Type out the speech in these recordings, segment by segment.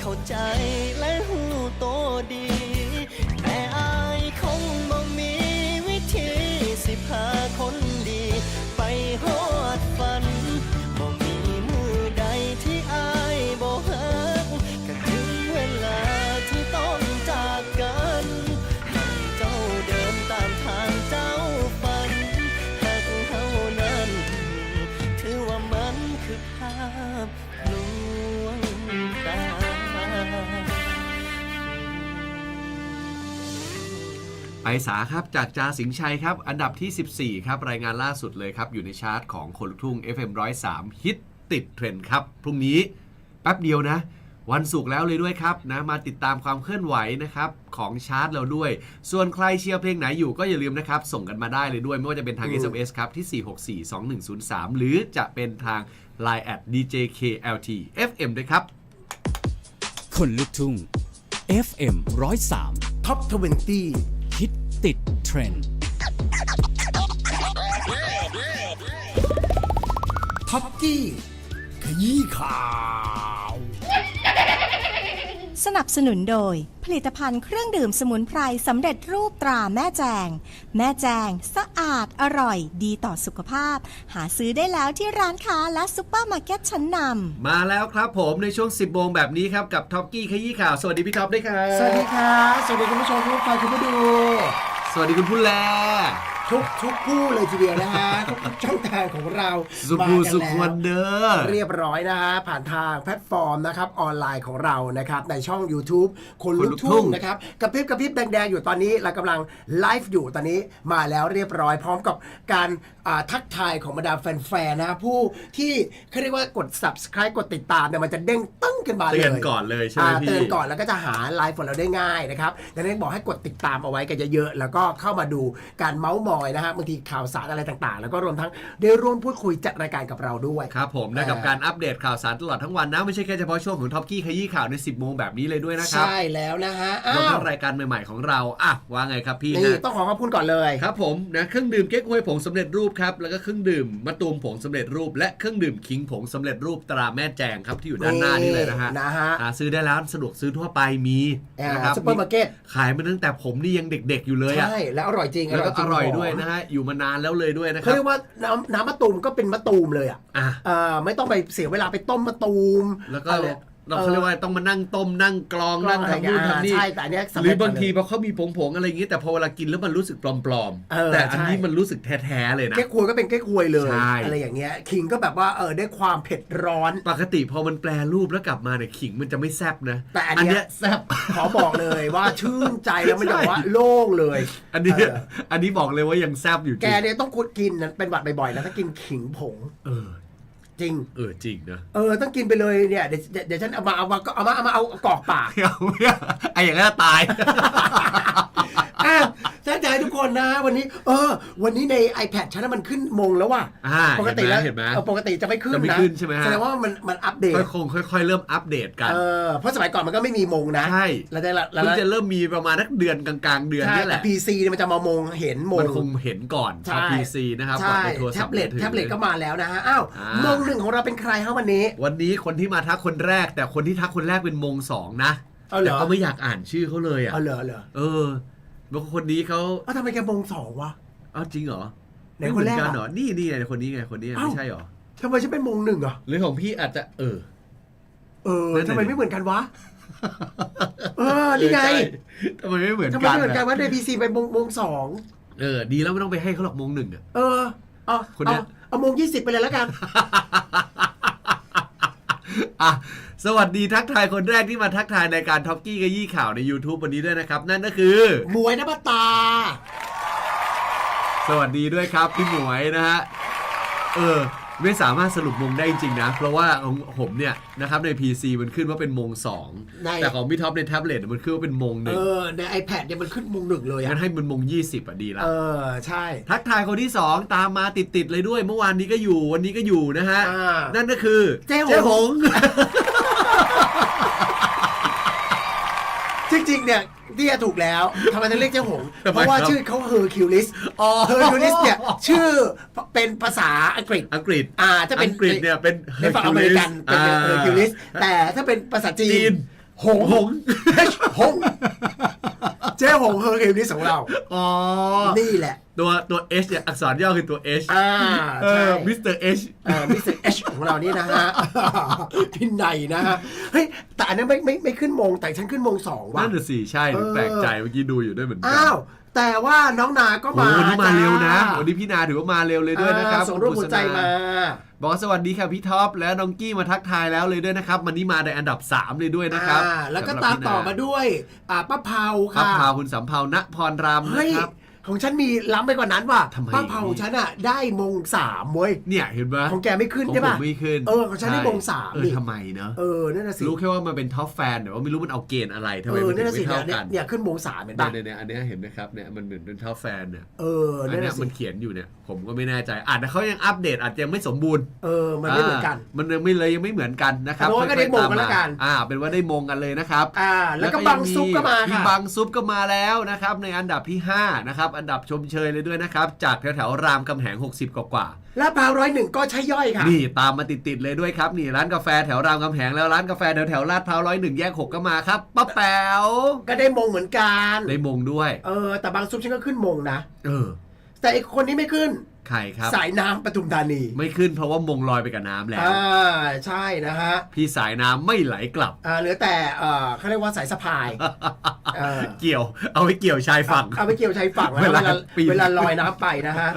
เข้าใจ สาครับจากจาสิงห์ชัยครับ อันดับที่ 14 ครับ รายงานล่าสุดเลยครับ อยู่ในชาร์ตของคนลุกทุ่ง FM 103 ฮิตติดเทรนด์ครับ พรุ่งนี้แป๊บเดียวนะ วันศุกร์แล้วเลยด้วยครับนะมาติดตามความเคลื่อนไหวนะครับของชาร์ตเราด้วย ส่วนใครเชียร์เพลงไหนอยู่ก็อย่าลืมนะครับ ส่งกันมาได้เลยด้วย ไม่ว่าจะเป็นทางอืม SMS ครับ ที่ 4642103 หรือจะเป็นทาง Line at DJKLT FM ด้วยครับ คนลุกทุ่ง FM 103ท็อป20ฮิ ตติดเทรนด์ท็อปกี้ขยี้ข่าว สนับสนุนโดย ผลิตภัณฑ์เครื่องดื่มสมุนไพรสำเร็จรูปตราแม่แจง แม่แจง สะอาดอร่อย ดีต่อสุขภาพ หาซื้อได้แล้วที่ร้านค้าและซุปเปอร์มาร์เก็ตชั้นนำมาแล้วครับผมในช่วง 10โมงแบบนี้ครับ กับท็อปกี้ขยี้ข่าว สวัสดีพี่ท็อปด้วยครับสวัสดีครับสวัสดีคุณผู้ชมทุกคนคุณผู้ดู สวัสดีคุณผู้แล ทุกทุกผู้เลยทีเดียวนะฮะทุกทุกช่องทางของเราสุมาภูกันสุขแล้ววันเดอร์เรียบร้อยนะฮะ ผ่านทางแพลตฟอร์มนะครับ ออนไลน์ของเรานะครับ ในช่อง YouTube คนลุกทุ่งนะครับกระพริบกระพริบแดง ๆ อยู่ตอนนี้เรากำลังไลฟ์อยู่ตอนนี้มาแล้วเรียบร้อย พร้อมกับการอ่าทักทายของบรรดาแฟน ๆ นะฮะผู้ที่เขาเรียกว่ากด subscribe กดติดตามเนี่ยมันจะเด้งตึ้งขึ้นมาเลยเตือนก่อนเลยใช่ไหมอ่าพี่ เตือนก่อนแล้วก็จะหาไลฟ์ของเราได้ง่ายนะครับดังนั้นบอกให้กดติดตามเอาไว้กันเยอะๆแล้วก็เข้ามาดูการเมาส์มอยนะฮะบางทีข่าวสารอะไรต่างๆ แล้วก็รวมทั้งได้ร่วมพูดคุยจัดรายการกับเราด้วย ครับผมนะเออกับการอัปเดตข่าวสารตลอดทั้งวันนะ ไม่ใช่แค่เฉพาะช่วงของท็อปกี้ขยี้ข่าวใน 10 โมงแบบนี้เลยด้วยนะครับใช่แล้วนะฮะรวมอ้าทั้วงรายการใหม่ๆของเราอะว่าไงครับพี่นี่นะต้องขอขอบคุณก่อนเลยครับผมนะเครื่องดื่มเก๊กฮวยผงสำเร็จรูปครับแล้วก็เครื่องดื่มมะตูมผงสำเร็จรูป และเครื่องดื่มคิงผงสำเร็จรูปตราแม่แจงครับที่อยู่ด้านหน้านี่เลยนะฮะนะฮะหาซื้อได้แล้วสะดวกซื้อทั่วไปมีอ่านะครับซุปเปอร์มาร์เก็ตขายมาตั้งแต่ผมนี่ยังเด็กๆอยู่เลยอะใช่แล้วอร่อยจริงแล้วก็จอริงร่อยหมด้วยนะฮะอยู่มานานแล้วเลยด้วยนะคเขารับเรียกว่าน้ำน้ำมะตูมก็เป็นมะตูมเลยอะอะอ่าไม่ต้องไปเสียเวลาไปต้มมะตูมแล้วก็อะไร เราเขาเรียกว่าต้องมานั่งต้มนั่งกรองกรอนั่งงอะไรทำนู่นอ่าทำนี่ใช่แต่อันเนี้ยสำหเร็รืจอบางทีมพอเขามีผงๆอะไรอย่างนี้แต่พอเวลากินแล้วมันรู้สึกปลอมเออๆแต่อันใช่นี้มันรู้สึกแท้ๆเลยนะเก๊กควยก็เป็นเก๊กควยเลยใช่อะไรอย่างเงี้ยคิงก็แบบว่าเออได้ความเผ็ดร้อน ปกติพอมันแปลรูปแล้วกลับมาเนี่ยขิงมันจะไม่แซบนะ แต่อันเนี้ยแซบขอบอกเลยว่าชื่นใจแล้วมันแบบว่าโล่งเลย อันนี้เอออันนี้บอกเลยว่ายังแซบอยู่จแกริงเนี่ยต้องคุดกินนะเป็นหวัดบ่อยๆนะถ้ากินขิงผงเออ จริง เออจริงนะเออต้องกินไปเลยเนี่ยเดี๋ยวเดี๋ยวเดี๋ยวฉันเอามาเอามาเอามาเอามาเอากรอกปาก ไม่เอาไม่เอาไอ้อย่างนั้นจะตาย อะท่านใจทุกคนนะ วันนี้ เออ วันนี้ใน iPad ฉันนะมันขึ้นมงแล้วว่ะอ่าปกติแล้วเห็นไหมออปกติจะไม่ขึ้นจะไม่นะขึ้นใช่ไหมฮะ แสดงว่ามันมันอัปเดตค่อยคงค่อย ๆ เริ่มอัปเดตกัน เออเพราะสมัยก่อนมันก็ไม่มีมงนะใช่ แล้วได้ละแล้วเพิ่งจะเริ่มมีประมาณนักเดือนกลางๆ เดือนใช่นี่แหแต่ละ PC เนี่ยมันจะมามงเห็นมงมันคงเห็นก่อนใช่ชาวพีซีนะครับก่อนใช่ในโทรแท็ศัพบท์เล็ตมือถือ แท็บเล็ตก็มาแล้วนะฮะอ้าวอ่าม มงหนึ่งของเราเป็นใครฮะวันนี้ วันนี้คนที่มาทักคนแรก แต่คนที่ทักคนแรกเป็นมงสองนะเอาเหรอ แต่ก็ไม่อยากอ่านชื่อเขาเลยอะเอาเหรอเหรอ เออ แล้วคนนี้เขาเอ้าทำไมแกมงสองวะ เอาจริงเหรอไหนคนแรกไม่เหมืออะเหรอนี่นี่ไงคนนี้ไงคนนี้ไงเอ้าไม่ใช่เหรอทำไมฉันเป็นมงหนึ่งอะ หรือของพี่อาจจะเออเออนั่นน่ะทำไมดิไม่เหมือนกันวะ เออ นี่ไงใช่ทำไมไม่เหมือนทำไมกันไม่เหมือนกันอะว่าใน PC เป็นมงมงสอง เออดีแล้วไม่ต้องไปให้เขาหรอกมงหนึ่งอะเออ เอาคนเนี้เอาย เอามงยี่สิบไปเลยแล้วกัน อะ สวัสดีทักทายคนแรกที่มาทักทายในการท็อปกี้กยี่ข่าวใน YouTube วันนี้ด้วยนะครับ นั่นก็คือมวยนภตา สวัสดีด้วยครับพี่หมวยนะฮะเออไม่สามารถสรุปมงได้จริงๆนะ เพราะว่าของผมเนี่ยนะครับใน PC มันขึ้นว่าเป็นมงสองในแต่ของพี่ท็อปในแท็บเล็ตมันขึ้นว่าเป็นมงหเอนึ่งอ ใน iPad เนี่ยมันขึ้นมงหนึ่งเลยงั้อะนให้มันมง 20 อะดีละ เออ ใช่ ทักทายคนที่ 2 ตามมาติด ๆ เลยด้วย เมื่อวานนี้ก็อยู่วันนี้ก็อยู่นะฮะ อ่านั่นก็คือเจ๊หง หง ริงๆเนี่ยที่ถูกแล้วทำไมต้องเรียกเจ้าหง ทำไมเพราะว่าครับ ชื่อเขาเฮอร์คิวลิสอ๋อเฮอร์คิวลิสเนี่ยชื่อเป็นภาษาอังกฤษ อังกฤษอ่าถ้าเป็นอังกฤษเนี่ยเป็นในฝั่งอเมริกันเป็นเฮอร์คิวลิสแต่ถ้าเป็นภาษาจีจีนน หงหงหงเจ๊หงเฮอร์เกมนี้ของเรา อ๋อ นี่แหละ ตัวตัว H เนี่ยอักษรย่อคือตัว H อ่าเอใช่อมิสเตอร์ H เอ่อมิสเตอร์เอชของเรานี่นะฮะพี่ไนนะฮะ เฮ้ย แต่อันนั้นไม่ไม่ไม่ขึ้นมงแต่ฉันขึ้นมงสองว่ะ นั่นน่ะสิใช่ถึงเออ แปลกใจเมื่อกี้ดูอยู่ด้วยเหมือนกัอ้าว แต่ว่าน้องนาก็โอ้มาวันนี้มาเร็วนะจ้าวันนี้พี่นาถือว่ามาเร็วเลยด้วยนะครับอ่าส่งรูปหัวใจมา บอกว่าสวัสดีค่ะพี่ท็อปและน้องกี้มาทักทายแล้วเลยด้วยนะครับวันนี้มาในอันดับ 3 เลยด้วยนะครับอ่าแล้วก็สำหตารับมพี่ต่อนามาด้วยอ่าป้าเผาครับค่ะพาคุณสำเภาณพรรามเฮ้นะยครับ ของฉันมีล้ำไปกว่านั้นว่ะทำไม ป้าเผาของฉันอะได้มงสามเว้ยเนี่ยเห็นไหมของแกไม่ขึ้นของใช่ผป่ะมไม่ขึ้นเออของฉันได้ใช่มงสามเออนี่ ทำไมเนอะเออนั่นน่ะสิรู้แค่ว่ามันเป็นท็อปแฟนแต่ว่าไม่รู้มันเอาเกณฑ์อะไรทำไมเออมันถึนั่นงน่ะสิไม่เนี่ยเท่ากันเนี่ยขึ้นมงสามเห็นป่ะเนี่ยเนี่ยอันเนี้ยเห็นไหมครับเนี่ยมันเหมือนเป็นท็อปแฟนเนี่ยเอออันนั่นเนี้ยน่ะสิมันเขียนอยู่เนี่ยผมก็ไม่แน่ใจอาจจะเขายังอัปเดตอาจจะยังไม่สมบูรณ์เออมันไม่เหมือนกันามันยังไม่เลยยังไม่เหมือนกันนะครับเอาเป็นว่าก็ได้ค่อยๆมงกันแล้วกันตามมาอ่า เป็นว่าได้มงกันเลยนะครับ อ่า แล้วก็ยับังซุปก็มาพี่ค่ะบังซุปก็มาแล้วนะครับในอันดับที่ 5 นะครับอันดับชมเชยเลยด้วยนะครับ จากแถวๆรามคำแหง 60 กว่าลาดพร้าวร้อยหนึ่งก็ใช่ย่อยค่ะ ๆนี่ตามมาติดๆเลยด้วยครับ นี่ร้านกาแฟแถวรามคำแหงแล้วร้านกาแฟแถวๆลาดพร้าวร้อยหนึ่งแยกหกก็มาครับป้าแป๋วก็ได้มงเหมือนกัน ได้มงด้วย เออ แต่บางซุปฉันก็ขึ้นมงนะ เออ แต่อีกคนนี้ไม่ขึ้น ใครครับ สายน้ำปทุมธานีไม่ขึ้นเพราะว่ามงลอยไปกับน้ำแล้ว อ่าใช่นะฮะพี่สายน้ำไม่ไหลกลับ อ่าเหลือแต่เออเขาเรียกว่าสายสะพายเออเกี่ยว เอาไปเกี่ยวชายฝั่ง เอาไปเกี่ยวชายฝั่งนะเวเวลาลาปีน เวลาลอยน้ำไปนะฮะ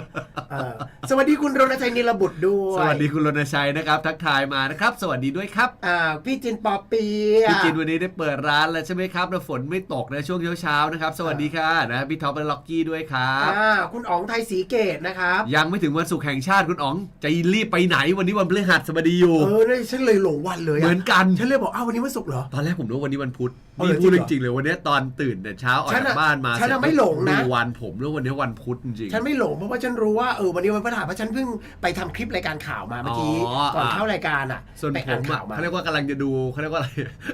เออสวัสดีคุณรณชัยนิรบุตรด้วยสวัสดีคุณรณชัยนะครับ ทักทายมานะครับ สวัสดีด้วยครับอ่าพี่จินปอเปียพี่จินวันนี้ได้เปิดร้านแล้วใช่ไหมครับแล้วฝนไม่ตกนะช่วงเช้าๆนะครับ สวัสดีค่ะนะพี่ท็อปและล็อกกี้ด้วยครับ อ่าคุณอ๋องไทยสีเกตนะครับยังไม่ถึงวันศุกร์แห่งชาติคุณอ๋องจะรีบไปไหนวันนี้วันพฤหัสบดีอยู่ เออนี่ฉันเลยหลงวันเลยเหอะมือนกัน ฉันเลยบอกอ้าววันนี้วันศุกร์เหรอ ตอนแรกผมนึกว่าวันนี้วันพุธเอานี่เลยพูดจริจงเหรอริงๆเลยวันนี้ตอนตื่นแต่เช้าออกฉันจากอะบ้านมาฉันอะเสร็จไม่หลงนะ ดูวันผมนึกว่าวันนี้วันพุธจริงๆฉันไม่หลงเพราะว่าฉันรู้ว่าเออวันนี้วันพฤหัสเพราะฉันเพิ่งไปทำคลิปรายการข่าวมาเมื่อกี้อ๋อก่อนอะ เข้ารายการอะส่วนไปผอ่านมข่าอะวมา เขาเรียกว่ากำลังจะดูเขาเรียกว่าอะไร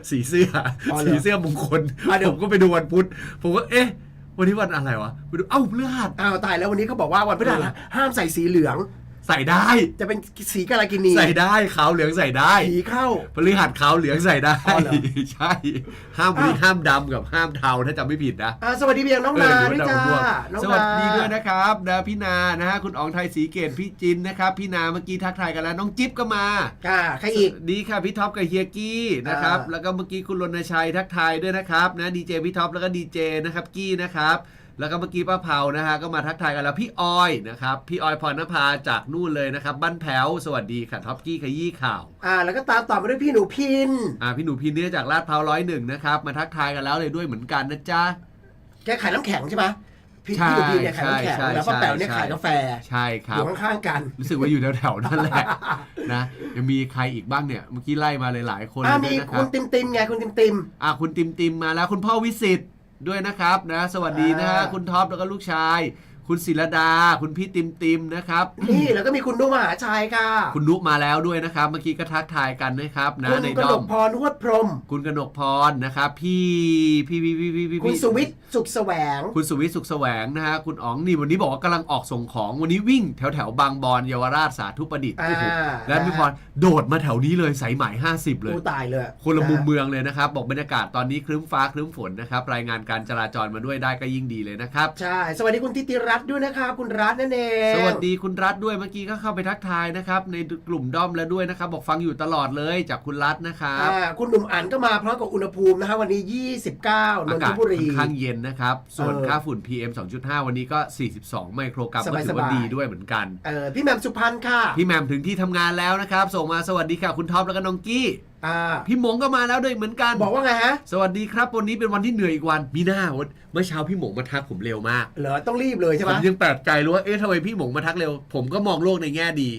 สีเสื้อออเหรอสีเสื้อมงคลอะเดี๋ยวผมก็ไปดูวันพุธผมก็เอ๊ะ วันนี้วันอะไรวะไปดูเอ้าพฤหัสอ้าวตายแล้ววันนี้เขาบอกว่าวันพฤหัสเออห้ามใส่สีเหลือง ใส่ได้จะเป็นสีกาลากินีใส่ได้ขาวเหลืองใส่ได้ผีเข้าพฤหัสขาวเหลืองใส่ได้อ๋อเหรอใช่ห้ามวันนี้อ้าวห้ามดำกับห้ามเทาถ้าจำไม่ผิดนะอ่าสวัสดีเพียงน้องเอนาอด้วยเดี๋จ้ายวม่วงน้องสนาวัสดีด้วยนะครับนะพี่นานะฮะคุณอ๋องไทยสีเกตพี่จินนะครับพี่นาเมื่อกี้ทักทายกันแล้วน้องจิ๊บก็มาอ่าใครอีกดีค่ะพี่ท็อปกับเฮียกี้นะครับอ่าแล้วก็เมื่อกี้คุณรณชัยทักทายด้วยนะครับนะดีเจพี่ท็อปแล้วก็ดีเจนะครับกี้นะครับ แล้วก็เมื่อกี้ป้าเผานะฮะก็มาทักทายกันแล้วพี่ออยนะครับพี่ออยพรณภาจากนู่นเลยนะครับบ้านแพ้วสวัสดีค่ะท็อปกี้ขยี้ข่าวอ่าแล้วก็ตามต่อมาด้วยพี่หนูพินอ่าพี่หนูพินเนี่ยจากลาดพร้าวร้อยหนึ่งนะครับมาทักทายกันแล้วเลยด้วยเหมือนกันนะจ๊ะแกขายน้ำแข็งใช่ไหมพี่ใช่พี่หนูพินเนี่ยขายน้ำแข็งใช่ใช่แล้วป้าแป๋วเนี่ยใช่ขายกาแฟใช่คอรับยู่ข้างๆกัน รู้สึกว่าอยู่แถวๆนั่นแหละนะยังมีใครอีกบ้างเนี่ยเมื่อกี้ไล่มาหลายๆคนอ่าเลยมีด้วยนะคคุรัณบติมติมไงคุณติมติมอะคุณติมติมมาแล้วคุณพ่อวิสิต ด้วยนะครับนะ สวัสดีนะฮะอ่าคุณท็อปแล้วก็ลูกชาย คุณศิรดา คุณพี่ติมติมนะครับ นี่แล้วก็มีคุณนุมหาชัยค่ะ คุณนุมาแล้วด้วยนะครับ เมื่อกี้ก็ทักทายกันนะครับนะคุณในกดนอมกพรนวดพรหมคุณกนกพรนะครับ พี่พี่พี่พี่พี่พี่คุณสุวิทย์สุขแสวง คุณสุวิทย์สุขแสวงนะฮะคุณอ๋องนี่วันนี้บอกว่ากำลังออกส่งของวันนี้วิ่งแถวแถวๆบางบอนเยาวราชสาธุประดิษฐ์อ่า โอ้โหและพี่พรโดดมาแถวนี้เลยสายไหม50 เลย กูตายเลยคนละมุมเมืองเลยนะครับ บอกบรรยากาศตอนนี้ครึ้มฟ้าครึ้มฝนนะครับ รายงานการจราจรมาด้วยได้ก็ยิ่งดีเลยนะครับ ใช่ สวัสดีคุณทิติรัตน์ด้วยนะคะคุณรัตน์นั่นเองสวัสดีคุณรัฐด้วยเมื่อกี้ก็เข้าไปทักทายนะครับในกลุ่มด้อมแล้วด้วยนะครับ บอกฟังอยู่ตลอดเลยจากคุณรัฐนะครับอ่าคุณหนุ่มอันก็มาพร้อมกับอุณหภูมินะคะวันนี้ 29นอานทกาศบุรีค่อนข้างเย็นนะครับ ส่วนเออค่าฝุ่น PM 2.5 วันนี้ก็ 42 ไมโครกรัมสก็บายๆถือว่าดีด้วยเหมือนกันเออพี่แหม่มสุพรรณค่ะ พี่แหมมถึงที่ทำงานแล้วนะครับ ส่งมาสวัสดีค่ะ คุณท็อปแล้วก็น้องกี้ อ่าพี่หมงก็มาแล้วด้วยเหมือนกัน บอกว่าไงฮะ สวัสดีครับ วันนี้เป็นวันที่เหนื่อยอีกวัน มีหน้าวันเมื่อเช้าพี่หมงมาทักผมเร็วมาก เหรอต้องรีบเลยใช่ไหผมมยังแปลกใจเลยว่า เอ๊ะทำไมพี่หมงมาทักเร็ว ผมก็มองโลกในแง่ดี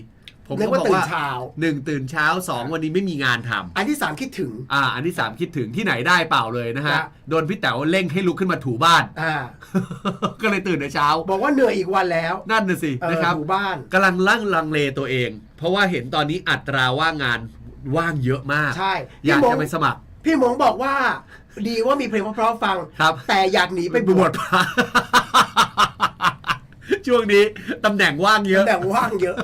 ผมนึกก็ว่าบอกตื่นว่าเช้า หนึ่งตื่นเช้าสองวันนี้ไม่มีงานทำอันที่สามคิดถึง อ่า อันที่สามคิดถึงที่ไหนได้เปล่าเลยนะฮะครับโดนพี่แต๋วเร่งให้ลุกขึ้นมาถูบ้าน อ่า ก็เลยตื่นในเช้า บอกว่าเหนื่อยอีกวันแล้วนั่นน่ะสิเออนะครับถูบ้าน กำลังลั่งลังเลตัวเอง เพราะว่าเห็นตอนนี้อัตราว่างงาน ว่างเยอะมาก ใช่อพี่ยากหมงจะไปสมัคร พี่หมงบอกว่า ดีว่ามีเพลงเพราะๆฟัง ครับ แต่อยากหนีไปไปบวชพระ ช่วงนี้ตำแหน่งว่างเยอะแต่ว่างเยอะ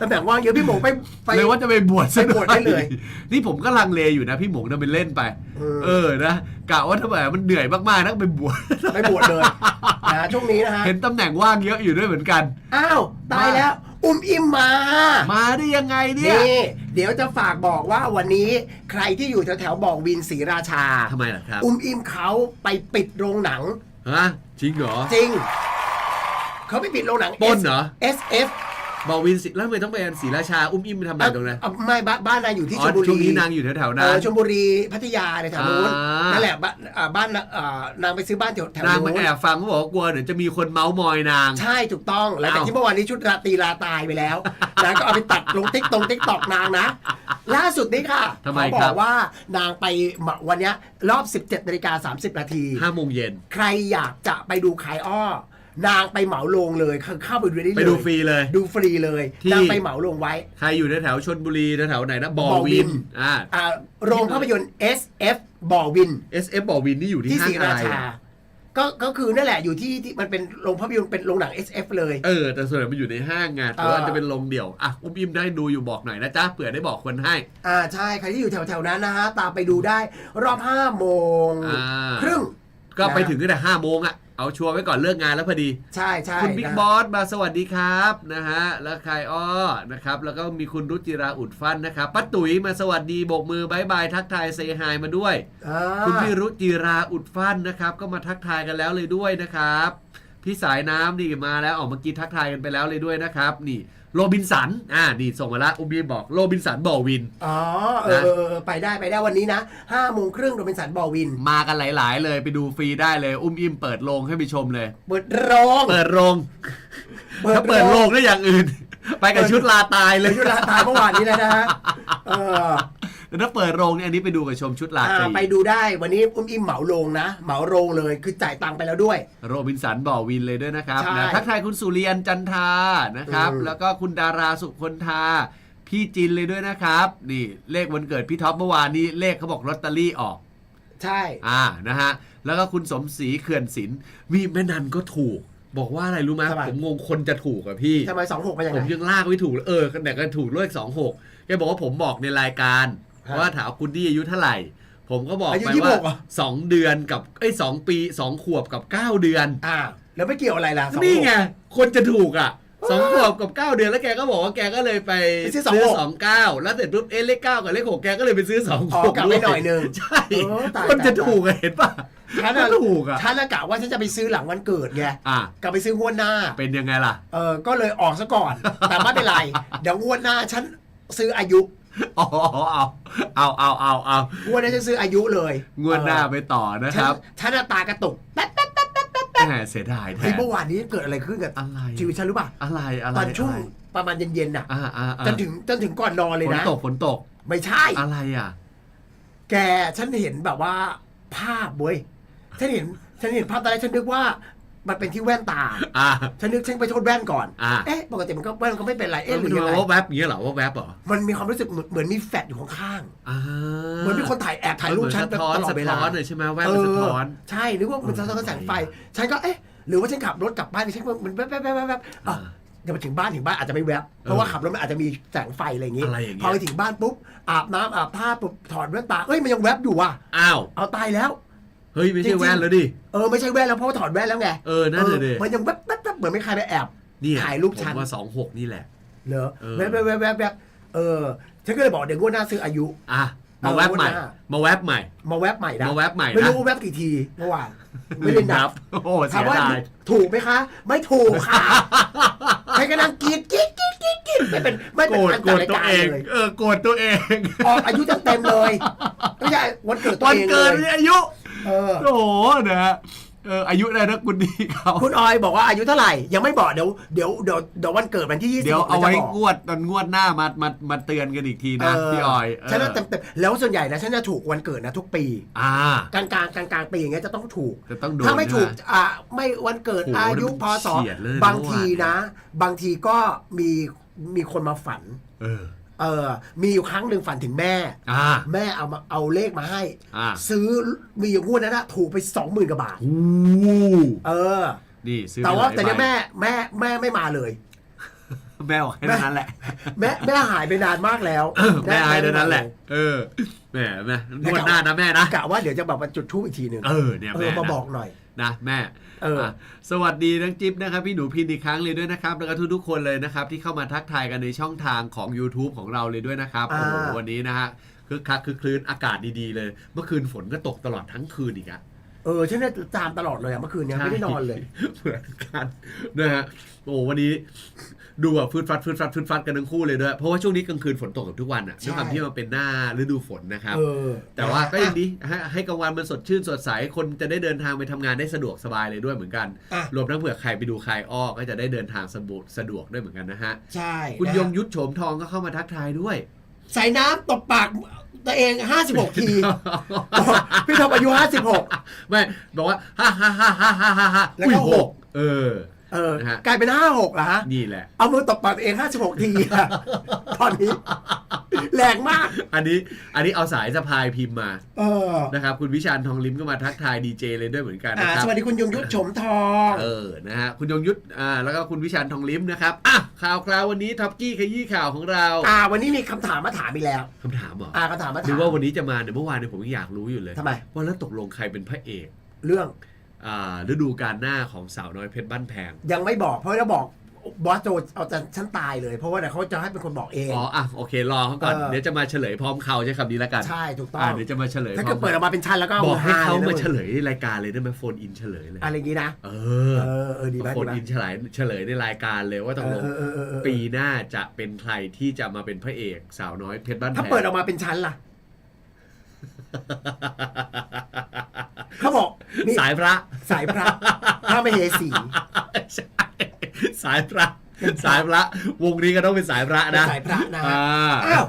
ตำแหน่งว่างเยอะพี่หมงไปไป เลยว่าจะไปบวชซะไปบวชได้เลย นี่ผมก็ลังเลอยู่นะพี่หมงทำเป็นเล่นไป เออ เออนะกะว่าถ้าแบบมันเหนื่อยมากๆนักไปบวช ไปบวชเลยนะช่วงนี้นะฮะ เห็นตำแหน่งว่างเยอะอยู่ด้วยเหมือนกัน อ้าว ตายแล้ว อุ้มอิมมา มาได้ยังไงเนี่ยนี่เดี๋ยวจะฝากบอกว่าวันนี้ใครที่อยู่แถวๆบอกวินศรีราชา ทำไมล่ะครับ อุ้มอิมเขาไปปิดโรงหนัง ฮะจริงเหรอ จริง เขาไปปิดโรงหนัง ปล้นเหรอ SF บอกวินสิแล้วทำไมต้องไปศรีราชา อุ้มอิ่มไปทำอะไรตรงนั้นเอ่อไม่บ้านบ้านนายอยู่ที่อ๋ชอลบุรีช่วงนี้นางอยู่แถวๆเอนั้น อชลบุรีพัทยาในแถวนู้นอ่านั่ นั่นแหละบ้านอ่าบ้านเอ่อนางไปซื้อบ้านแถวแถวนางนู้มานแอบฟังเขาบอกว่ากลัวเดี๋ยวจะมีคนเมาส์มอยนาง ใช่ถูกต้องหลังจากอ้าว ที่เมื่อวานนี้ชุดราตรีลาตายไปแล้วนางก็เอาไปตัดลงติ๊กตรงติ๊กตอกนางนะ ล่าสุดนี้ค่ะทำไมเขาบครัอบกว่านางไปวันเนี้ยรอบ 17นาฬิกา30นาที ห้าโมงเย็น ใครอยากจะไปดูขายอ้อ นางไปเหมาโรงเลยเข้าเข้าไปดูได้เลย ไปดูฟรีเลย ดูฟรีเลยที่ นางไปเหมาโรงไว้ ใครอยู่แถวๆชนบุรีแถวๆไหนนะบอบ่อวิวิน นอ่า อ่าโรงภาพยนตร์ SF บ่อวิน SF บอวินนี่อยู่ที่ที่ห้าศรีงอะราไรชา อะก็ก็คือนั่นแหละอยู่ที่ที่มันเป็นโรงภาพยนตร์เป็นโรงหนัง SF เลย เออ แต่ส่วนใหญ่มันอยู่ในห้างไงแต่ว่าเออ จะเป็นโรงเดี่ยว อะอุ้มอิ่มได้ดูอยู่บอกหน่อยนะจ๊ะเผื่อได้บอกคนให้ อ่าใช่ใครที่อยู่แถวๆนั้นนะฮะ ตามไปดูได้รอบ5โมงอ่า ครึ่ง ก็ไปนะถึงตั้งแต่ห้าโมงอะ เอาชัวร์ไว้ก่อนเลิกงานแล้วพอดี ใช่ใช่คุณบิ๊กนะบอสมาสวัสดีครับนะฮะแล้วใครอ้อนะครับ แล้วก็มีคุณรุจิราอุดฟันนะครับป้าตุ๋ยมาสวัสดีโบกมือบายบายทักทายเซฮายมาด้วยอ่าคุณพี่รุจิราอุดฟันนะครับ ก็มาทักทายกันแล้วเลยด้วยนะครับ พี่สายน้ำนี่มาแล้วออกเมื่อกี้ทักทายกันไปแล้วเลยด้วยนะครับ นี่ โรบินสัน อ่า นี่ส่งมาละอุ้มบีบอกโรบินสันบอวิน อ๋อเออเออเออไปได้ไปได้วันนี้นะ5โมงครึ่งโรบินสันบอวิน มากันหลาย ๆ เลยไปดูฟรีได้เลย อุ้มอิ่มเปิดโรงให้ไปชมเลย เปิดโรง เปิดโรงเปิดโรง ถ้าเปิดโรงได้อย่างอื่น ไปกับชุดลาตายเลเลยยยุราตายเมื่อวานนี้แล้วนะฮะเออ แต่ถ้าเปิดโรงเนี่ยอันนี้ไปดูกับชมชุดลาตอ่ารีไปดูได้วันนี้อุ้มอิ่มเหมาโรงนะ เหมาโรงเลยคือจ่ายตังค์ไปแล้วด้วย โรบินสันบ่อวินเลยด้วยนะครับใช่นะทักทายคุณสุเรียนจันทานะครับ อืม แล้วก็คุณดาราสุคนทา พี่จินเลยด้วยนะครับ นี่เลขวันเกิดพี่ท็อปเมื่อวานนี้เลขเขาบอกลอตเตอรี่ออก ใช่ อ่านะฮะแล้วก็คุณสมศรีเขื่อนศิลป์มีแม่นันก็ถูก บอกว่าอะไรรู้ไหมผมงงคนจะถูกอะพี่ ทำไมสองหกมาอย่างผไร มยังลากไม่ถูกเลยเออแต่ก็ถูกเลขสองหกแกบอกว่าผมบอกในรายการฮะ ว่าถามคุณนี่อายุเท่าไหร่ ผมก็บอกอายุไปยี่สิบว่าหกเหรอสองเดือนกับเอ้ยสองปีสองขวบกับเก้าเดือน อ่า แล้วไม่เกี่ยวอะไรล่ะสองหกนี่ไงคนจะถูกอะสองขวบกับเก้าเดือนแล้วแกก็บอกว่าแกก็เลยไปไปซื้อ26สองเก้าแล้วเสร็จปุ๊บเอะเลขเก้ากับเลขหกแกก็เลยไปซื้อสองอ๋อหกกลับไปหน่อยหนึ่งใช่เออตายคนจะตาย ถูกอะเห็นป่ะฉันก็น่ะถูกอะฉันน่ะกะว่าฉันจะไปซื้อหลังวันเกิดไงอะกลับไปซื้องวดหน้า เป็นยังไงล่ะ เออก็เลยออกซะก่อน แต่ไม่เป็นไร เดี๋ยวงวดหน้าฉันซื้ออายุ อ๋อเอาเอาเอาเอาเอางวดหน้าฉันซื้ออายุเลยงวดหน้าไปต่อนะฉัคนรับฉันน่ะตากระตุกแป๊บแป๊บแหมเสียดายแทเฮ้ยนเมื่อวานนี้เกิดอะไรขึ้นกับอะไรชีวิตฉันรู้ป่ะอะไรอะไรตอนช่วงอะไรประมาณเย็นๆน่ะอ่าอ่าอ่าจนถึงจนถึงก่อนนอนเลยฝนนะตกฝนตก ไม่ใช่อะไรอะ แกฉันเห็นแบบว่าภาพเว้ยฉันเห็นฉันเห็นภาพตอนแรกฉันนึกว่า มันเป็นที่แว่นตาอ่าฉันนึกฉันไปโทษแว่นก่อน อ่า เอ๊ะปกติมันก็แว่นก็ไม่เป็นไร เอ๊ะเอ๊ะหมัรืนอยังไงว่าแวบอย่างเงี้ยเหรอว่าแวบเหรอมันมีความรู้สึกเหมือนเหมือนมีแฟลชอยู่ข้างอ่าๆเหมือนมีคนถ่ายแอบถ่ายรูปฉันเหมือสะท้อนตลอดสะเวท้ลาอนเลยใช่ไหมแวบมันสะท้อนใช่นึกว่ามันสะท้อนแสงไฟ ฉันก็เอ๊ะหรือว่าฉันขับรถกลับบ้านฉันก็มันแวบแวบแวบแวบแวบอะเดี๋ยวมาถึงบ้านถึงบ้านอาจจะไม่แวบเพราะว่าขับรถมันอาจจะมีแสงไฟอะไรอย่างงี้อะไรอย่างเงี้พอยไปถึงบ้านปุ๊บอาบน้ำอาบท่าปุ๊บถอดแว่นตาเอ้ยมันยังแวบอยู่ว่ะอ้าว เอาตายแล้ว เฮ้ย ไม่ใช่แว่นแล้วดิ เออไม่ใช่แว่นแล้วเพราะว่าถอดแว่นแล้วไงเออนั่นเลยดิออมันยังแวบแวบแวบเหมือนไม่ใครไปแอบนี่ถ่ายรูปฉันผมว่าสองหกนี่แหละเหรอเออแวบแวบแวบแวบแวบเออฉันก็เลยบอกเดี๋ยวงวดหน้าซื้ออายุ อะมาแวบใหม่เอางวดหน้ามาแวบใหม่ มาแวบใหม่นะมาแวบใหม่นะไม่รู้ว่าแวบกี่ทีเมื่อวานไม่ได้นับโอ้โหเสีถามยว่าดายถูกไหมคะ ไม่ถูกค่ะใครกำลังกรีดกรีดกรีดกรีดกรีดไม่เป็นไม่โกเป็นรธอันโกรจัดธรายตัวการเองเลยเออโกรธตัวเองออกอายุเต็มๆเลยไม่ใช่วันเกิดตัววันเองเลเกิดยมีอายุ เออ โอ้โหนะฮะเอออายุได้นะคุณดีเขาคุณออยบอกว่าอายุเท่าไหร่ ยังไม่บอกเดี๋ยวเดี๋ยวเดี๋ยวเดี๋ยววันเกิดวันที่ยี่สิบเดี๋ยวเอาไว้จะบอกงวดตอนงวดหน้ามามามาเตือนกันอีกทีนะพี่ออยเออฉันน่ะเต็มๆแล้วส่วนใหญ่นะฉันจะถูกวันเกิดนะทุกปี อ่ากลางกลางกลางกลางๆปีอย่างเงี้ยจะต้องถูกจะต้องโดนถ้าไม่ถูกนะอ่าไม่วันเกิดโอ้โหอายุพศเฉียดเลยนะบางทีนะ บางทีก็มีมีคนมาฝัน เออ เออ มีอยู่ครั้งหนึ่งฝันถึงแม่ อ่า แม่เอามาเอาเลขมาให้ อ่าซื้อมีอยู่งวดนั้นนะถูกไปสองหมื่นกว่าบาทโอ้เออนี่ซื้อแต่ว่าไปหลยแต่เนี้ยใบแม่แม่แม่ไม่มาเลย แม่บอกแค่นั้นแหละ แม่แม่หายไปนานมากแล้วแม่อายเท่านั้นแหละ เออแม่แม่นวดหน้านะแม่นะ กะว่าเดี๋ยวจะแบบมาจุดทูบอีกทีหนึ่งเออเนี่ยเอแม่อมานะบอกหน่อย นะแม่ เอออะสวัสดีน้องจิ๊บนะครับพี่หนูพินอีกครั้งเลยด้วยนะครับ แล้วก็ทุกๆคนเลยนะครับ ที่เข้ามาทักทายกันในช่องทางของ YouTube ของเราเลยด้วยนะครับโอ้โหวันนี้นะฮะคึกคักคือคลื่นอากาศดีๆเลย เมื่อคืนฝนก็ตกตลอดทั้งคืนอีกอะ เออฉันเนี่ยตามตลอดเลยอะเมื่อคืนเนี้ยไม่ได้นอนเลย เหมือนกันนะฮะโอ้วันนี้ดูแบบฟืดฟัดฟืดฟัดฟืดฟัดกันทั้งคู่เลยด้วยเพราะว่าช่วงนี้กลางคืนฝนตกกับทุกวันอะใช่ ด้วยความที่มันเป็นหน้าฤดูฝนนะครับ เออแต่ว่าก็ยังดีให้ให้กลางวันมันสดชื่นสดใสคนจะได้เดินทางไปทำงานได้สะดวกสบายเลยด้วยเหมือนกัน อะรวมทั้งเผื่อใครไปดูคลายอ้อก็จะได้เดินทางสะดวกสะดวกด้วยเหมือนกันนะฮะใช่คุณนะยงยุทธโฉมทองก็เข้ามาทักทายด้วย ใส่น้ำตบปาก ตัวเอง 56 ทีพี่ทอมอายุ 56 ไม่ บอกว่าฮ่าฮ่าฮ่าฮ่าฮ่าฮ่าฮ่าแล้วก็อุ้ยหก เออ เออ นะฮะ กลายเป็น56เหรอฮะ นี่แหละ เอามือตบปากตัวเอง56ทีอะตอนนี้ แรงมาก อันนี้อันนี้เอาสายสะพายพิมพ์มาเออนะครับคุณวิชาญทองลิ้มก็มาทักทายดีเจเลยด้วยเหมือนกันอ่านะครับ สวัสดีคุณยงยุทธชมทอง เออ นะฮะ คุณยงยุทธอ่า แล้วก็คุณวิชาญทองลิ้มนะครับ อะ ข่าวคราววันนี้ท็อปกี้ขยี้ข่าวของเราอ่า วันนี้มีคำถามมาถามอีกแล้ว คำถามเหรออ่าคำถามมาหถารือมว่าวันนี้จะมาเนี่ยเมื่อวานเนี่ยผมยังอยากรู้อยู่เลย ทำไม ว่าแล้วตกลงใครเป็นพระเอก เรื่องอ่า ฤดูกาลหน้าของสาวน้อยเพชรบ้านแพง ยังไม่บอกเพราะจะบอกบอสโจเอาแต่ฉันตายเลยเพราะว่าเดี๋ยวเขาจะให้เป็นคนบอกเองอ๋ออะโอเครอเขาก่อนเออเดี๋ยวจะมาเฉลยพร้อมเขาใช้คำนี้แล้วกันใช่ถูกต้ออ่างเดี๋ยวจะมาเฉลยถ้าพร้เกิอดมเปิดออกมาเป็นชั้นแล้วก็บอกให้เขาฮลยนะมาเฉลยรายการเลยได้ไหมโฟนอินเฉลยเลยอะไรอย่างนี้นะเอเอออเออดีไหมโฟดีนไหมอินเฉลยเฉลยในรายการเลยว่าตกลงเออเออเออเออปีหน้าจะเป็นใครที่จะมาเป็นพระเอกสาวน้อยเพชรบ้านแพงถ้าเปิดออกมาเป็นชั้นล่ะ เขาบอกนี่สายพระ สายพระพระมเหสี ใช่สายพระ สายพระ วงนี้ก็ต้องเป็นสายพระนะเป็นสายพระนะอ่าอ้าว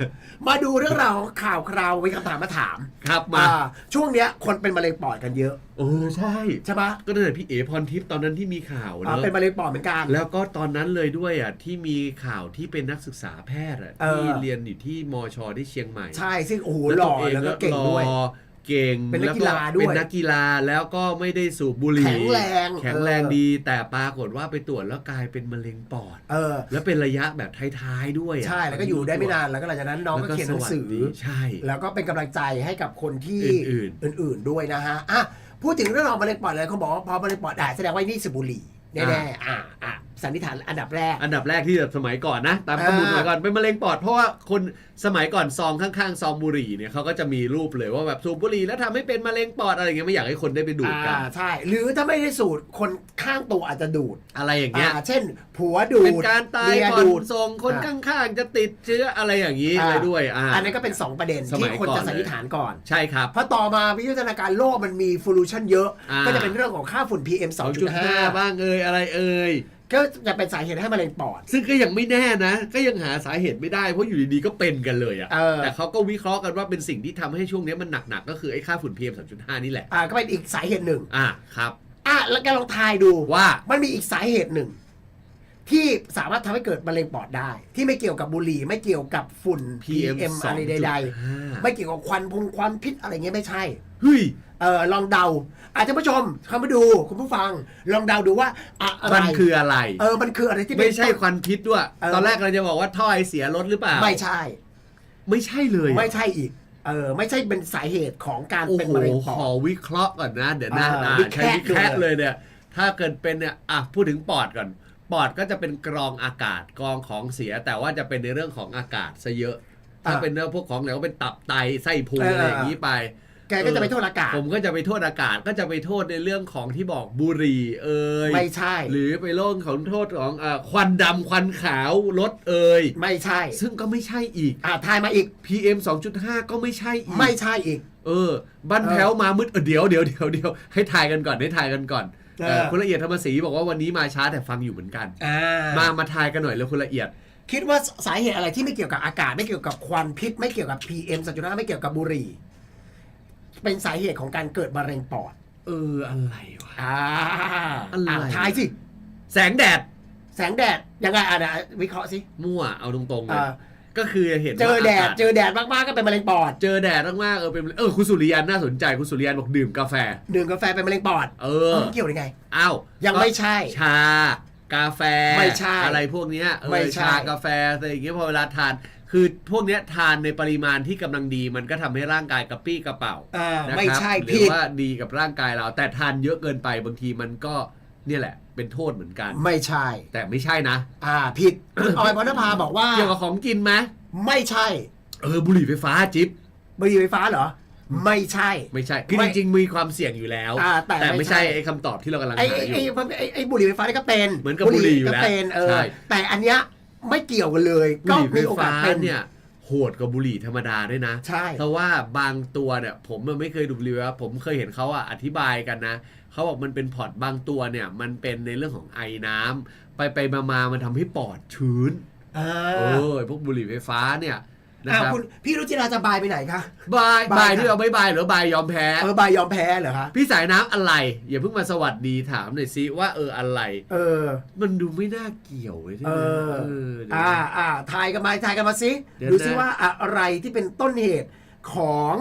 มาดูเรื่องราวของข่าวคราวมีคำถามมาถามครับมา อ่ช่วงเนี้ยคนเป็นมะเร็งปอดกันเยอะเออใช่ ใช่ปะก็ตั้งแต่พี่เอ๋พรทิพย์ตอนนั้นที่มีข่าวอ่าเนอะเป็นมะเร็งปอดเหมือนกัน แล้วก็ตอนนั้นเลยด้วยอะที่มีข่าวที่เป็นนักศึกษาแพทย์อะเออ ที่เรียนอยู่ที่มชที่เชียงใหม่ใช่ซึ่งโอ้โหแล้วหล่อตัวแล้วก็เก่งด้วย หล่อ เก่งเป็นนักกีฬาแวด้วยเป็นนักกีฬาแล้วก็ไม่ได้สูบบุหรี่แข็งแรงแข็งแรงเออดี แต่ปรากฏว่าไปตรวจแล้วกลายเป็นมะเร็งปอดเออแล้วเป็นระยะแบบท้ายๆด้วยอะใช่แล้วก็อยู่ได้ไม่นานแล้วก็หลังจากนั้นน้องก็เขียนหนังสือแล้วก็สวัสดีใช่ แล้วก็เป็นกำลังใจให้กับคนที่อื่นอื่นๆด้วยนะฮะอะพูดถึงเรื่องของมะเร็งปอดเลยเขาบอกว่าพอมะเร็งปอดได้แสดงว่านี่สูบบุหรี่แน่ๆอะอะสันนิษฐานอันดับแรก อันดับแรกที่แบบสมัยก่อนนะ ตามข้อมูลอ่าสมัยก่อนเป็นมะเร็งปอดเพราะว่าคนสมัยก่อนซองข้างๆซองบุหรี่เนี่ยเขาก็จะมีรูปเลยว่าแบบสูบบุหรี่แล้วทำให้เป็นมะเร็งปอดอะไรเงี้ยไม่อยากให้คนได้ไปดูดกันอ่าใช่ หรือถ้าไม่ได้สูตรคนข้างตัวอาจจะดูดอะไรอย่างเงี้ยอ่าเช่น ผัวดูดเป็นการตายเมีก่อนดูดส่งคนอ่าข้างๆจะติดเชื้ออะไรอย่างนี้อ่าเลยด้วยอ่าอันนั้นก็เป็น 2 ประเด็นสมัที่ยคนก่อนจะสันนิษฐานก่อนใช่ครับเพราะต่อมาวิวัฒนาการโลกมันมีฟูลูชันเยอะอ่าก็จะเป็นเรื่องของค่าฝุ่น PM 2.5 2.5บ้างเอ่ยอะไรเอ่ย ก็จะเป็นสาเหตุให้มะเร็งปอด ซึ่งก็ยังไม่แน่นะ ก็ยังหาสาเหตุไม่ได้เพราะอยู่ดีๆก็เป็นกันเลยอะเออ แต่เขาก็วิเคราะห์กันว่าเป็นสิ่งที่ทำให้ช่วงนี้มันหนักๆก็คือไอ้ค่าฝุ่น PM 2.5 นี่แหละ อ่าก็เป็นอีกสาเหตุหนึ่ง อะครับ อะแล้วแกลองทายดูว่ามันมีอีกสาเหตุหนึ่ง ที่สามารถทำให้เกิดมะเร็งปอดได้ ที่ไม่เกี่ยวกับบุหรี่ไม่เกี่ยวกับฝุ่น PM PM อะไรใด ๆ 2.5 ไม่เกี่ยวกับควันพงควันพิษอะไรเงี้ยไม่ใช่ เฮ้ยเออลองเดา อาจจะผู้ชมเข้ามาดูคุณผู้ฟัง ลองเดาดูว่าอะไรมันคืออะไร เออมันคืออะไรที่เป็น ไม่ใช่ควันพิษด้วย เออ ตอนแรกเราจะบอกว่าท่อไอเสียรถหรือเปล่า ไม่ใช่ ไม่ใช่เลยไม่ใช่อีกเออไม่ใช่เป็นสาเหตุของการโอ้เป็นโหมะเร็งปขออด วิเคราะห์ก่อนนะ เดี๋ยวนะอ่าอ่าวิใช้แคะวิแคะดูเลยเลยเนี่ย ถ้าเกิดเป็นเนี่ยอะพูดถึงปอดก่อน ปอดก็จะเป็นกรองอากาศกรองของเสีย แต่ว่าจะเป็นในเรื่องของอากาศซะเยอะ ถ้าเป็นเรื่องพวกของเหลวเป็นตับไตไส้พุงอะไรอย่างนี้ไป แกก็จะไปโทษอากาศ ผมก็จะไปโทษอากาศก็จะไปโทษในเรื่องของที่บอกบุหรี่เอ่ยไม่ใช่ หรือไปโล่งของโทษของอาควันดำควันขาวรถเอ่ยไม่ใช่ ซึ่งก็ไม่ใช่อีกอ่าทายมาอีก PM 2.5 ก็ไม่ใช่อีก ไม่ใช่อีก เออ บ้านแพ้วมามืดเออเดี๋ยวเดี๋ยวเดี๋ยวเดี๋ยวให้ทายกันก่อนให้ทายกันก่อนเออเออคุณละเอียดธรรมศรีบอกว่าวันนี้มาช้าแต่ฟังอยู่เหมือนกันอ่ามามาทายกันหน่อยแล้วคุณละเอียดคิดว่าสาเหตุอะไรที่ไม่เกี่ยวกับอากาศ ไม่เกี่ยวกับควันพิษ ไม่เกี่ยวกับ PM 2.5ไม่เกี่ยวกับบุหรี่ เป็นสาเหตุของการเกิดมะเร็งปอด เอออะไรวะ อ่าอะไร อ่าทายสิ แสงแดด แสงแดดยังไงอะนะวิเคราะห์สิมั่วเอาตรงๆเลยอ่าก็คือเห็นเจอว่าแดดากาศเจอแดดมากๆก็เป็นมะเร็งปอดเจอแดดมากๆเออเป็นเออคุณสุริยันน่าสนใจคุณสุริยันบอกดื่มกาแฟ ดื่มกาแฟเป็นมะเร็งปอดเอเอออมันเกี่ยวยังไง อ้าวยังไม่ใช่ ชา กาแฟไม่ใช่อะไรพวกเนี้ยเออไม่ใช่ ชากาแฟอะไรอย่างเงี้ยพอเวลาทาน คือพวกเนี้ยทานในปริมาณที่กำลังดีมันก็ทำให้ร่างกายกระปรี้กระเป๋าอ่านะครับไม่ใช่หรืผิอด ว่าดีกับร่างกายเรา แต่ทานเยอะเกินไปบางทีมันก็เนี่ยแหละ เป็นโทษเหมือนกัน ไม่ใช่ แต่ไม่ใช่นะ อ่า ผิดคุณออยพรณภาบอกว่า เกี่ยวกับของกินไหมไม่ใช่เออบุหรี่ไฟฟ้าจิ๊บบุหรี่ไฟฟ้าเหรอ ไม่ใช่ ไม่ใช่คือไม่จริงๆมีความเสี่ยงอยู่แล้ว อ่าแต่ไม่ไม่ใช่ใช่ ไอ้คำตอบที่เรากำลังไอ้หาไอ้อยู่ ไอ้ไอ้ไอ้ไอ้บุหรี่ไฟฟ้านี่ก็เป็นเหมือนกับบุหรี่อยู่แล้วก็เป็นเออใช่ แต่อันเนี้ย ไม่เกี่ยวกันเลย บุก็หรี่ไฟมีโอกาฟ้าสเป็น เนี่ยโหดกว่าบุหรี่ธรรมดาด้วยนะใช่ เพราะว่าบางตัวเนี่ยผมมันไม่เคยดูรีวิวนะผมเคยเห็นเขาอะอธิบายกันนะเขาบอกมันเป็นพอร์ตบางตัวเนี่ยมันเป็นในเรื่องของไอน้ำไปไปมามามันทำให้ปอดชื้นอ่า เออพวกบุหรี่ไฟฟ้าเนี่ย นะอ้าวครับคุณพี่รุจิราจะบายไปไหนคะ บายบายบายนะที่เราไม่บายหรือบายยอมแพ้ เออบายยอมแพ้เหรอคะพี่สายน้ำอะไร อย่าเพิ่งมาสวัสดีถามหน่อยซิว่าเอออะไร เออ มันดูไม่น่าเกี่ยวเลยที่เอมันอเออเดี๋ยวอ่านะ อ่าทายกันมาทายกันมาสิเดี๋ยวดูซินะว่าอะไรที่เป็นต้นเหตุของ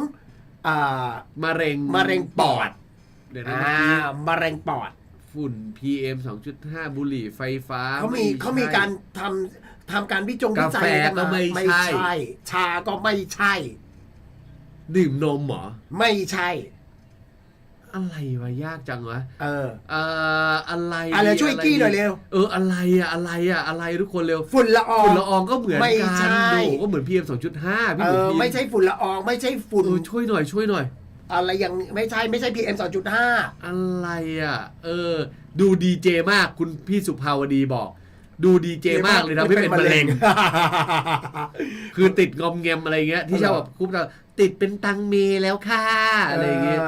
อ่ามะเร็งมะเร็งปอดเดี๋ยวนะอ่าเมื่อกี้มะเร็งปอดฝุ่น PM 2.5 บุหรี่ไฟฟ้าเขามีไใช่เขามีการทำ ทำการวิจงวิจัยกาแฟกันก็มาไม่ไม่ใช่ใช่ ชาก็ไม่ใช่ ดื่มนมเหรอ ไม่ใช่ อะไรวะยากจังวะ เออเอ่ออะไรอะไรช่วยกี้หน่อยเร็ว เอออะไรอะอะไรอะอะไรทุกคนเร็ว ฝุ่นละออฝุ่งนละอองก็เหมือนไม่กันใช่โอ้ก็เหมือน PM 2.5พี่เอหนูอพีไม่ใช่ฝุ่นละออง ไม่ใช่ฝุ่นเออช่วยหน่อยช่วยหน่อยอะไรอย่างไม่ใช่ไม่ใช่ PM 2.5 อะไรอะ เออ ดูดีเจมากคุณพี่สุภาวดีบอก ดูดีเจมากเลยทำให้เป็นมะเร็ง คือติดงอมแงมอะไรเงี้ย ที่ชอบแบบคุบเราติดเป็นตังเมแล้วค่ะอะไรเงี้ย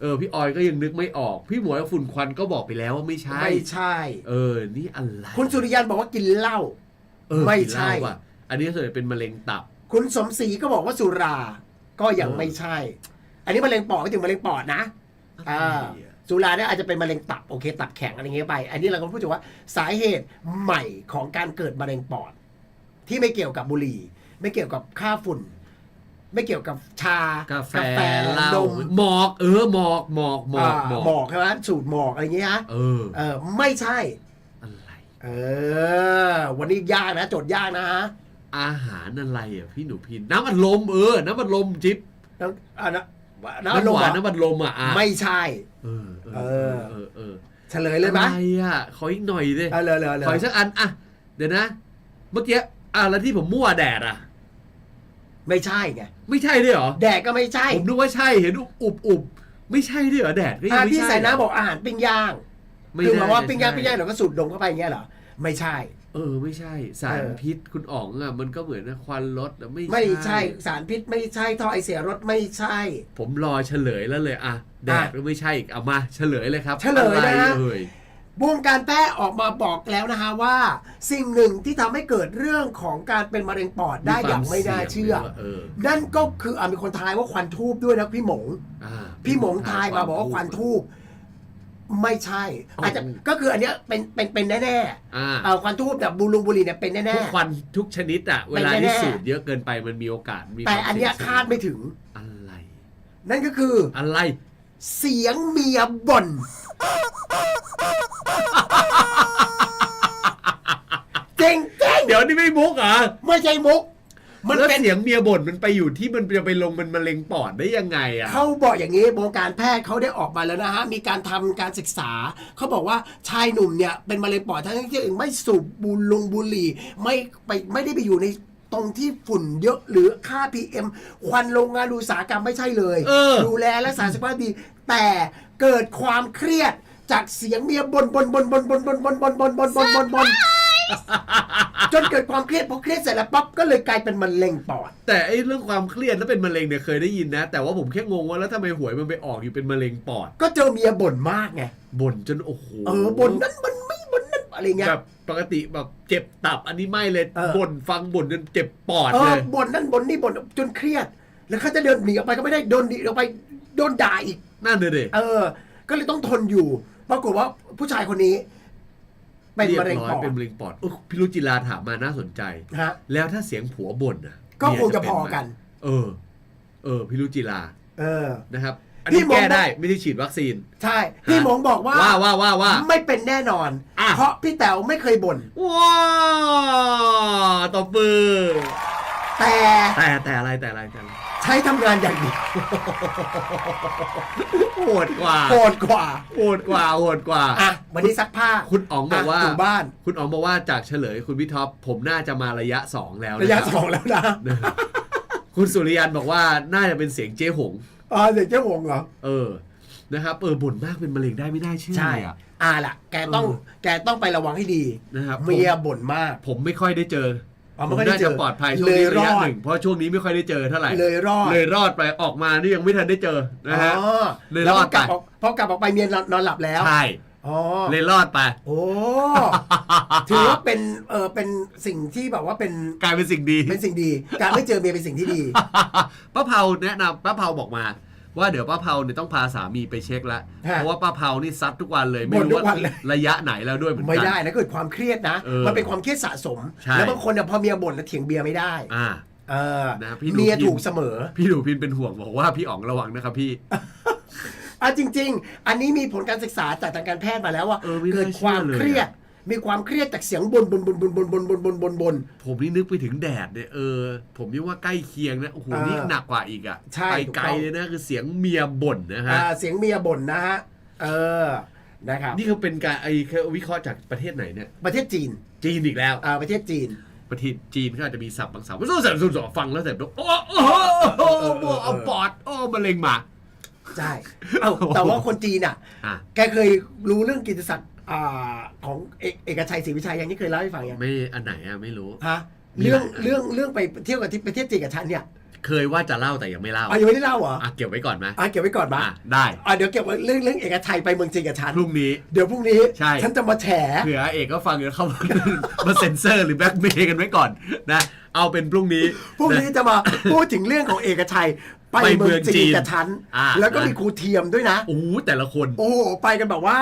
เออพี่ออยก็ยังนึกไม่ออก พี่หมวยฝุ่นควันก็บอกไปแล้วว่าไม่ใช่ ไม่ใช่ เออ นี่อะไรคุณสุริยันบอกว่ากินเหล้าเออไม่กินเหล้าใช่ว่ะอันนี้ส่วนใหญ่เป็นมะเร็งตับ คุณสมศรีก็บอกว่าสุรา ก็ยังเออไม่ใช่ อันนี้มะเร็งปอดก็ถึงมะเร็งปอดนะอ่า สุราเนี่ยอาจจะเป็นมะเร็งตับโอเค ตับแข็งอะไรเงี้ยไป อันนี้เราก็พูดถึงว่าสาเหตุใหม่ของการเกิดมะเร็งปอด ที่ไม่เกี่ยวกับบุหรี่ ไม่เกี่ยวกับค่าฝุ่น ไม่เกี่ยวกับชากาแฟเหล้านมหมอก เออหมอกหมอกหมอกอ่าหมอกหมอกใช่ไหมสูตรหมอกอะไรเงี้ยฮะเออเออไม่ใช่ อะไรเออ วันนี้ยากนะโจทย์ยากนะฮะอาหารอะไรอะพี่หนูพินน้ำอัดลมเออ น้ำอัดลมจิ๊บน้ำอะนะ น้ำหวานน้ำน้ำอัดลมอะอะไม่ใช่เออเอเอออ เออ เออเฉลยเลยไหมอะไรอะขออีกหน่อยดิเออเลยเลยเลยขออีกสักอันอะเดี๋ยวนะ เมื่อกี้อะแล้วที่ผมมั่วแดดอะ ไม่ใช่ไงไม่ใช่ด้วยเหรอแดกก็ไม่ใช่ผมนึกว่าใช่เห็นอุบอุบอุบไม่ใช่ด้วยเหรอแดดก็ยัอ่างไม่พี่ใช่ใส่น้ำบอกอาหารปิ้งย่างไม่คือน่หมายว่าจะปิ้งย่างใช่ปิ้งย่างเราก็สูดดมเข้าไปอย่างเงี้ยเหรอไม่ใช่ เออไม่ใช่สารเออพิษคุณอ๋องอะมันก็เหมือนควันรถอะไม่ไม่ใช่สารพิษไม่ใช่ท่อไอเสียรถไม่ใช่ ผมรอเฉลยแล้วเลยอะแดดก็ไม่ใช่อีกเอามาเฉลยเลยครับ เฉลยนะอะไรเอ่ยวงการแพทย์ออกมาบอกแล้วนะฮะว่า สิ่งหนึ่งที่ทำให้เกิดเรื่องของการเป็นมะเร็งปอดได้อย่างไม่น่าเชื่อเออนั่นก็คืออะมีคนทายว่าควันทูบด้วยนะพี่หมงอ่าพี่หมงทายมาบอกว่าควันทูบ ไม่ใช่อาจจะก็คืออันเนี้ยเป็นเป็นเป็นแน่อ่าๆเอาควันทูบแบบบูลุงบุหรีเนี่ยเป็นแน่ทุกควันทุกชนิดอะเวลาเป็นแน่ที่สูดเยอะเกินไปมันมีโอกาสมีๆแต่ความอันเนี้ยสี่งสูงคาดไม่ถึง อะไร นั่นก็คืออะไร เสียงเมียบ่นเจ๋งเจ๋งเดี๋ยวนี่ไม่มุกเหรอ ไม่ใช่มุก มันแล้วเป็น เสียงเมียบ่นมันไปอยู่ที่มันจะไปลงเป็นมะเร็งปอดได้ยังไงอะเขาบอกอย่างนี้วงการแพทย์เขาได้ออกมาแล้วนะฮะ มีการทำการศึกษา เขาบอกว่าชายหนุ่มเนี่ย เป็นมะเร็งปอดทั้งที่ไม่สูบบุลงบุหรี่ ไม่ไปไม่ได้ไปอยู่ในตรงที่ฝุ่นเยอะหรือค่า PM ควันโรงงานอุตสาหกรรมไม่ใช่เลย เออ ดูแลและสารสุขภาพดี แต่เกิดความเครียดจากเสียงเมียบนบนบนบนบนบนบนบนบนบนบนบนบน จนเกิดความเครียดพอเครียดเสร็จแล้วปั๊บก็เลยกลายเป็นมะเร็งปอด แต่ไอ้เรื่องความเครียดแล้วเป็นมะเร็งเนี่ยเคยได้ยินนะ แต่ว่าผมแค่งงว่าแล้วทำไมหวยมันไปออกอยู่เป็นมะเร็งปอดก็เจอเมียบ่นมากไงบ่นจนโอ้โหเออบ่นนั้นมันไม่บ่นนั้นอะไรเงี้ย แบบปกติแบบเจ็บตับอันนี้ไม่เลยเออ บ่นฟังบ่นจนเจ็บปอดเอเลอย บ่นนั่นบ่นนี่บ่นจนเครียด แล้วเขาจะเดินหนีออกไปก็ไม่ได้โดนหนีออกไปโดนด่าอีก นั่นเลยดิเออ ก็เลยต้องทนอยู่ ปรากฏว่าผู้ชายคนนี้ เป็นเรียมะบเร็งร้อปยอดเป็นมะเร็งปอดเออพี่รุจิลาถามมาน่าสนใจ ฮะ แล้วถ้าเสียงผัวบ่นนะก็คงจะเมียพอเป็ไหมกัน เออ เออ พี่รุจิลา เออ นะครับอันพี่นี้มองแก้ได้ไม่ได้ฉีดวัคซีน ใช่ พี่หมงบอกว่าว่าว่าว่าว่าไม่เป็นแน่นอนอะเพราะพี่แต๋วไม่เคยบ่นว้าวตบมือแต่แต่แต่อะไรแต่อะไรแต่อะไร ใช้ทำงานอย่างเดียวโหดกว่าโหดกว่าโหดกว่าโหดกว่า อะวันนี้ซักผ้าคุณอ๋องบอกว่าะอยู่บ้าน คุณอ๋องบอกว่าจากเฉลยคุณพี่ท็อปผมน่าจะมาระยะสองแล้วนระยะคบสองแล้วนะคุณสุริยันบอกว่าน่าจะเป็นเสียงเจ๊หงอ๋อเดี๋ยวเจ้าหงเหรอ เออ นะครับ เออบ่นมากเป็นมะเร็งได้ไม่น่าเชื่อใช่อะ อ่าล่ะ แกต้อง เออ แกต้องไประวังให้ดี นะครับเมียบ่นมาก ผมไม่ค่อยได้เจอ อ๋อผไม่มค่อยได้น่าเจจะอ ปลอดภัยช่วงเลนี้ยระยะรอดหนึ่งเพราะช่วงนี้ไม่ค่อยได้เจอเท่าไหร่เลยรอดเลยรอดไปออกมานี่ยังไม่ทันได้เจอนะฮะ อ๋อเลยแล้วรอพดอกลับไปออกพอกลับออกไปเมียนอนนอนหลับแล้วใช่อ๋อเลยรอดไป โอ้ ถือว่าเป็นเออเป็นสิ่งที่แบบว่าเป็นกลายเป็นสิ่งดี เป็นสิ่งดี การไม่เจอเมียเป็นสิ่งที่ดี ป้าเผาแนะนำป้าเผาบอกมา ว่าเดี๋ยวป้าเผาเนี่ยต้องพาสามีไปเช็คแล้วฮะเพราะว่าป้าเผานี่ซัดทุกวันเลยไม่บ่นรู้ทุกวัว่านเลย ระยะไหนแล้วด้วยเหมือนไม่กันได้นะเกิดความเครียดนะ เออมันเป็นความเครียดสะสม ใช่ แล้วบางคนเนี่ยพอเมียบ่นแล้วเถียงเบียร์ไม่ได้อ่า เออนะพี่ดูเมียพี่ถูกเสมอ พี่ดูพินเป็นห่วงบอกว่าพี่อ๋องระวังนะครับพี่ อะจริง ๆ อันนี้มีผลการศึกษาจากทางการแพทย์มาแล้วว่าเออไม่น่าเกิดความเชื่อเลยเครียด มีความเครียดจากเสียงบ่นบ่นบ่นบ่นบ่นบ่นบ่นบ่นบ่นบ่นผมนี่นึกไปถึงแดดเนี่ยเออผมนี่ว่าใกล้เคียงนะโอ้โหนี่หนักกว่าอีกอะใช่ไปถูกลต้อง เลยนะคือเสียงเมียบ่นนะฮะอ่าเสียงเมียบ่นนะฮะเออนะครับนี่เขาเป็นการไอ้วิเคราะห์จากประเทศไหนเนี่ยประเทศจีนจีนอีกแล้ว อ่าประเทศจีน ประเทศจีนเขาอาจจะมีศัพท์บางศัพท์ไม่ต้องศัพท์สุดฟังแล้วแต่โอ้โอ้โอ้โอ้โอ้เอาปอดโอ้มะเร็งมา ใช่ เอ้าแต่ว่าคนจีนอะ อะ แกเคยรู้เรื่องกิตติศักดิ์ อ่าของเอกเอกชัยศรีวิชัยยังที่เคยเล่าให้ฟังยังไม่อันไหนอะไม่รู้ ฮะมีเรื่องหลายอัน เรื่องเรื่องไปเที่ยวกับที่ประเทศจีนกับฉันเนี่ยเคยว่าจะเล่าแต่ยังไม่เล่าอะยังไม่ได้เล่าเหรออะเก็บไว้ก่อนไหมอะเก็บไว้ก่อนมาอะได้อะเดี๋ยวเก็บไว้เรื่องเรื่องเอกชัยไปเมืองจีนกับฉันพรุ่งนี้ เดี๋ยวพรุ่งนี้ใช่ ฉันจะมาแฉ เผื่อเอกก็ฟังเดี๋ยวเข้ามา มาเซ็นเซอร์หรือแบล็กเมย์กันไว้ก่อนนะเอาเป็นพรุ่งนี้พรุ่งนี้นะ จะมา พูดถึงเรื่องของเอกชัย ไปไปเมืองจีนกับฉันอ่า แล้วก็นะมีครูเทียมด้วยนะ โอ้โหแต่ละคน โอ้โหไปกันแบบว่า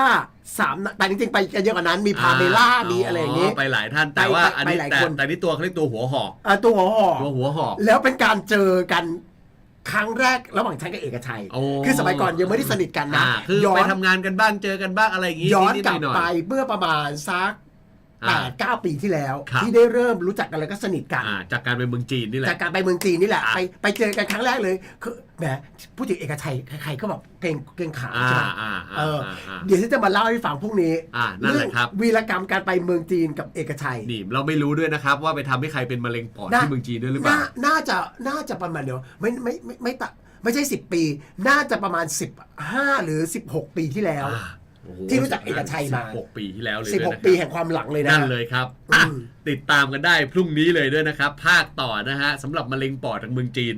สามแต่จริงๆไปกันเยอะกว่านั้นมีพาเมล่ามีอะไรอย่างนี้งี้ไปหลายท่านแต่ว่าไปอันนี้ไปหลายแต่คน แต่นี่ตัวเขาเรียกตัวหัวหอกอะตัวหัวหอกตัวหัวหอก แล้วเป็นการเจอกันครั้งแรกระหว่างฉันกับเอกชัย โอ้ คือสมัยก่อนยังไม่ได้สนิทกันนะอ่าคือย้อไปนทำงานกันบ้างเจอกันบ้างอะไรอย่างงี้ย้อนนิดกลับๆหน่อยๆไปเมื่อประมาณสัก แปอ่าดเก้าปีที่แล้ว ครับ ที่ได้เริ่มรู้จักกันแล้วก็สนิทกัน อ่าจากการไปเมืองจีนนี่แหจาละ กการไปเมืองจีนนี่แหละ อะ ไปไปเจอกันครั้งแรกเลยคือแหมพูดถึงเอกชัยใครๆก็แบบเกรงเกรงขามอ่าใช่ไหม อ่าเออ่าอ อ่าอ่าเดี๋ยวฉันจะมาเล่าให้ฟังพรุ่งนี้อ่านั่นแหละครับ เองวีรกรรมการไปเมืองจีนกับเอกชัยนี่เราไม่รู้ด้วยนะครับ ว่าไปทำให้ใครเป็นมะเร็งปอดน่าที่เมืองจีนด้วยหรือเปล่า น่าน่าจะน่าจะประมาณเดียวไม่ไม่ไม่ไม่ตะไม่ใช่สิบปี น่าจะประมาณสิบห้าหรือสิบหกปีที่แล้ว อ่าโอ้โห ที่รู้จักเอกชัยมาสิบหกปีที่แล้วเลยสิบหกด้วยนะครับปีแห่งความหลังเลยนะ นั่นเลยครับอะอืม ติดตามกันได้พรุ่งนี้เลยด้วยนะครับ ภาคต่อนะฮะสำหรับมะเร็งปอดทางเมืองจีน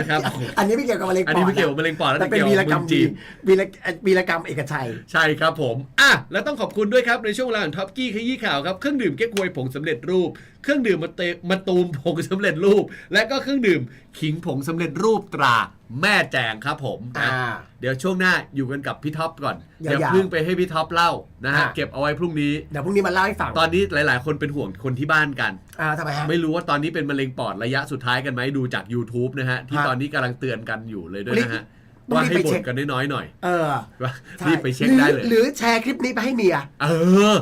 นะครับ อันนี้ไม่เกี่ยวกับมะเร็งปอดอันนี้ไม่เกี่ยวกับมะเร็งปอดแล้วแต่เป็นแต่วีเกี่ยวรกับกรรมเมืองจีดีน วีรวีรกรรมเอกชัย ใช่ครับผม อะ แล้วต้องขอบคุณด้วยครับ ในช่วงเวลาของท็อปกี้ขยี้ข่าวครับ เครื่องดื่มเก๊กฮวยผงสำเร็จรูป เครื่องดื่มมาเตมาตูมผงสำเร็จรูป และก็เครื่องดื่มขิงผงสำเร็จรูปตราแม่แจงครับผมนะอ่าเดี๋ยวช่วงหน้าอยู่กันกับพี่ท็อปก่อนยาวๆเดี๋ยวเพิ่งไปให้พี่ท็อปเล่านะฮะอะเก็บเอาไว้พรุ่งนี้ เดี๋ยวพรุ่งนี้มาเล่าให้ฟัง ตอนนี้หลาย ๆ คนเป็นห่วงคนที่บ้านกันอ่าทำไมฮะไม่รู้ว่าตอนนี้เป็นมะเร็งปอดระยะสุดท้ายกันไหมดูจาก YouTube นะฮะที่ฮะตอนนี้กำลังเตือนกันอยู่เลยด้วยนะฮะต้องว่ารีบให้ไปบ่เช็นคกันน้อยๆหน่อย เออว่าใช่รีบไปเช็คได้เลยหรือหรือแชร์คลิปนี้ไปให้เมีย เออ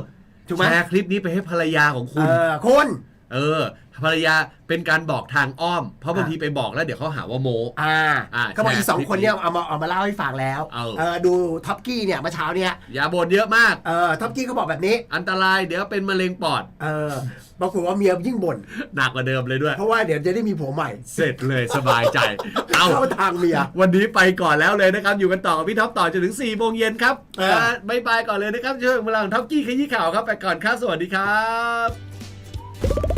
ถูกไหมแชร์คลิปนี้ไปให้ภรรยาของเอคุณอคุณ เออ ภรรยาเป็นการบอกทางอ้อม เพราะบางอะทีไปบอกแล้วเดี๋ยวเขาหาว่าโม อ่าอ่าก็บอกแชร์อีกสองคลิปคนเนี่ยนี้เอามาเอามาเล่าให้ฟังแล้วเออเออ ดูท็อปกี้เนี่ยเมื่อเช้าเนี่ยอย่าบ่นเยอะมาก เออท็อปกี้เขาบอกแบบนี้ อันตรายเดี๋ยวเป็นมะเร็งปอด เออปรากฏว่าเมียยิ่งบ่นหนักกว่าเดิมเลยด้วย เพราะว่าเดี๋ยวจะได้มีผัวใหม่ เสร็จเลยสบายใจ เอาเข้าทางเมีย วันนี้ไปก่อนแล้วเลยนะครับ อยู่กันต่อกับพี่ท็อปต่อจนถึง4ี่โมงเย็นครับเออบายบายก่อนเลยนะครับช่วงเวลาของท็อปกี้ขยี้ข่าวครับไปก่อนครับสวัสดีครับ